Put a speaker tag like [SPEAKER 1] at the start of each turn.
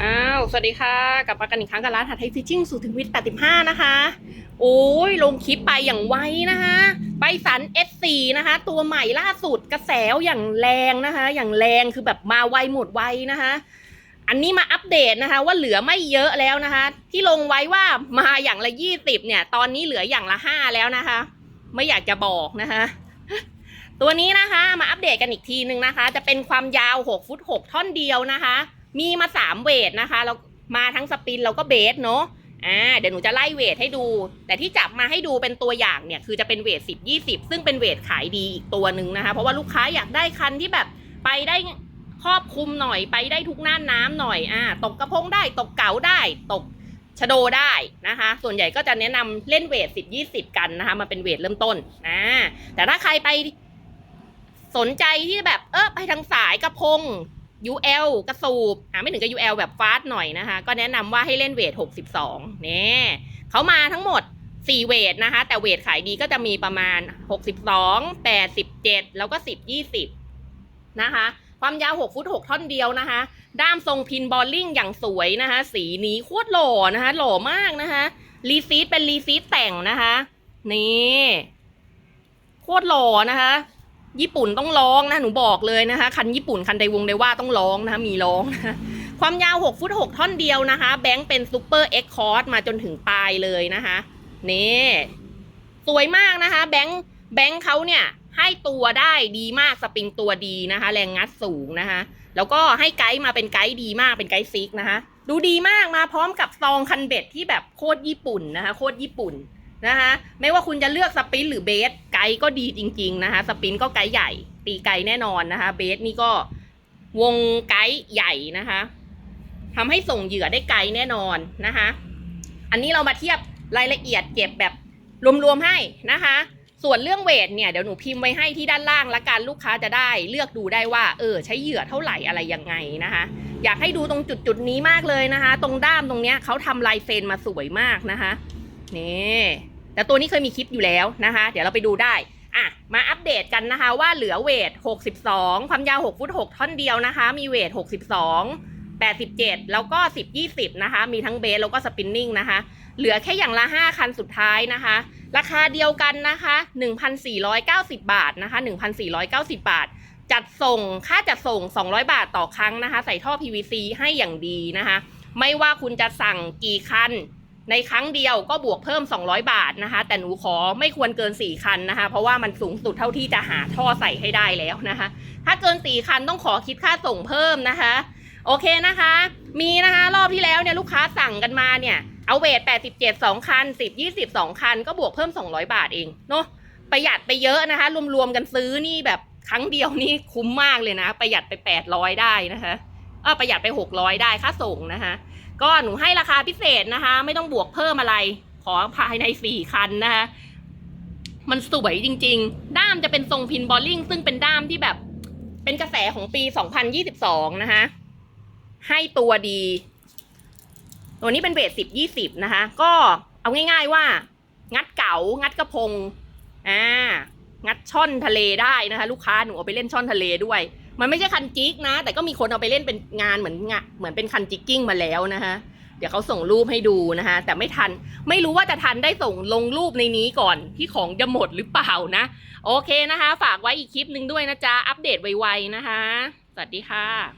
[SPEAKER 1] อ้าว สวัสดีค่ะ กลับมากันอีกครั้งกับร้านหัดไทยฟิชชิ่งสู่ถึงวิทย์85 นะคะ โอ้ย ลงคลิปไปอย่างไวนะคะ ไปสัน S4 นะคะ ตัวใหม่ล่าสุดกระแสอย่างแรงนะคะ อย่างแรงคือแบบมาไวหมดไวนะคะ อันนี้มาอัปเดตนะคะ ว่าเหลือไม่เยอะแล้วนะคะ ที่ลงไว้ว่ามาอย่างละ 20 เนี่ย ตอนนี้เหลืออย่างละ 5 แล้วนะคะ ไม่อยากจะบอกนะคะตัวนี้นะคะ มาอัปเดตกันอีกทีนึงนะคะ จะเป็นความยาว 6 ฟุต 6 ท่อนเดียวนะคะ มีมา3เวทนะคะเรามาทั้งสปินแล้วก็เบสเนาะอ่าเดี๋ยวหนูจะไล่เวทให้ดู แต่ที่จับมาให้ดูเป็นตัวอย่างเนี่ยคือจะเป็นเวท10 20ซึ่งเป็นเวทขายดีอีกตัวหนึ่งนะคะ เพราะว่าลูกค้าอยากได้คันที่แบบไปได้ครอบคลุมหน่อยไปได้ทุกน่านน้ำหน่อยอ่าตกกระพงได้ตกเก๋าได้ตกชะโดได้นะคะ ส่วนใหญ่ก็จะแนะนำเล่นเวท10 20กันนะคะมาเป็นเวทเริ่มต้นอ่าแต่ถ้าใครไปสนใจที่แบบเออไปทางสายกระพง UL กระสูบอ่าไม่ถึงกับ UL แบบฟาสต์หน่อยนะคะ ก็แนะนำว่าให้เล่นเวท 62เนี่ยเขามาทั้งหมด 4 เวทนะคะ แต่เวทขายดีก็จะมีประมาณ 62 87 แล้วก็ 10 20 นะคะ ความยาว 6 ฟุต 6 ท่อนเดียวนะคะ ด้ามทรงพินบอลลิงอย่างสวยนะคะ สีนี้โคตรหล่อนะคะ หล่อมากนะคะ รีซีดเป็นรีซีดแต่งนะคะ นี่ โคตรหล่อนะคะ ญี่ปุ่นต้องร้องนะหนูบอกเลยนะคะ คันญี่ปุ่นคันไดวงไดว่าต้องร้องนะคะมีร้องนะคะความยาว 6 ฟุต 6 ท่อนเดียวนะคะ แบงค์เป็นซูเปอร์เอ็กคอร์สมาจนถึงปลายเลยนะคะนี่สวยมากนะคะ แบงค์แบงค์เขาเนี่ยให้ตัวได้ดีมากสปริงตัวดีนะคะ แรงงัดสูงนะคะ แล้วก็ให้ไกด์มาเป็นไกด์ดีมากเป็นไกด์ซิกนะคะ ดูดีมากมาพร้อมกับซองคันเบ็ดที่แบบโคตรญี่ปุ่นนะคะ โคตรญี่ปุ่น นะคะไม่ว่าคุณจะเลือกสปินหรือเบสไกด์ก็ดีจริง ๆนะคะ สปินก็ไกด์ใหญ่ ตีไกด์แน่นอนนะคะ เบสนี่ก็วงไกด์ใหญ่นะคะทำให้ส่งเหยื่อได้ไกลแน่นอนนะคะ อันนี้เรามาเทียบรายละเอียดเก็บแบบรวมๆให้นะคะ ส่วนเรื่องเวทเนี่ยเดี๋ยวหนูพิมพ์ไว้ให้ที่ด้านล่างละกันลูกค้าจะได้ เลือกดูได้ว่าเออใช้เหยื่อเท่าไหร่อะไรยังไงนะคะ อยากให้ดูตรงจุดจุดๆนี้มากเลยนะคะ ตรงด้ามตรงเนี้ยเขาทำลายเซนมาสวยมากนะคะนี่ แต่ตัวนี้เคยมีคลิปอยู่แล้วนะคะ เดี๋ยวเราไปดูได้อะมาอัปเดตกันนะคะว่าเหลือเวท 62 ความยาว 6 ฟุต 6 ท่อนเดียวนะคะ มีเวท 62 87 แล้วก็ 10 20 นะคะ มีทั้งเบสแล้วก็สปินนิ่งนะคะ เหลือแค่อย่างละ 5 คันสุดท้ายนะคะ ราคาเดียวกันนะคะ 1,490 บาทนะคะ 1,490 บาท จัดส่งค่าจัดส่ง 200 บาทต่อครั้งนะคะ ใส่ท่อ PVC ให้อย่างดีนะคะ ไม่ว่าคุณจะสั่งกี่คัน ในครั้งเดียวก็บวกเพิ่ม 200 บาทนะคะ แต่หนูขอไม่ควรเกิน 4 คันนะคะ เพราะว่ามันสูงสุดเท่าที่จะหาท่อใส่ให้ได้แล้วนะคะ ถ้าเกิน 4 คันต้องขอคิดค่าส่งเพิ่มนะคะ โอเคนะคะ มีนะคะ รอบที่แล้วเนี่ยลูกค้าสั่งกันมาเนี่ยเอาเวท87 2 คัน 10 20 2 คัน ก็บวกเพิ่ม 200 บาทเองเนาะประหยัดไปเยอะนะคะ รวมๆกันซื้อนี่แบบครั้งเดียวนี่คุ้มมากเลยนะ ประหยัดไป 800 ได้นะคะเออประหยัดไป 600 ได้ค่าส่งนะคะ ก็หนูให้ราคาพิเศษนะคะ ไม่ต้องบวกเพิ่มอะไร ขอภายใน4คันนะคะมันสวยจริง ๆ ด้ามจะเป็นทรงพินบอลลิงซึ่งเป็นด้ามที่แบบ เป็นกระแสของปี 2022 นะคะ ให้ตัวดี ตัวนี้เป็นเวทสิบยี่สิบนะคะ ก็เอาง่ายๆว่า งัดเก๋า งัดกระพง อ่า งัดช่อนทะเลได้นะคะ ลูกค้าหนูเอาไปเล่นช่อนทะเลด้วย มันไม่ใช่คันจิกนะ แต่ก็มีคนเอาไปเล่นเป็นงานเหมือนงะเหมือนเป็นคันจิกกิ้งมาแล้วนะคะเดี๋ยวเขาส่งรูปให้ดูนะคะแต่ไม่ทัน ไม่รู้ว่าจะทันได้ส่งลงรูปในนี้ก่อนที่ของจะหมดหรือเปล่านะ โอเคนะคะ ฝากไว้อีกคลิปหนึ่งด้วยนะจ๊ะ อัปเดตไวๆนะคะ สวัสดีค่ะ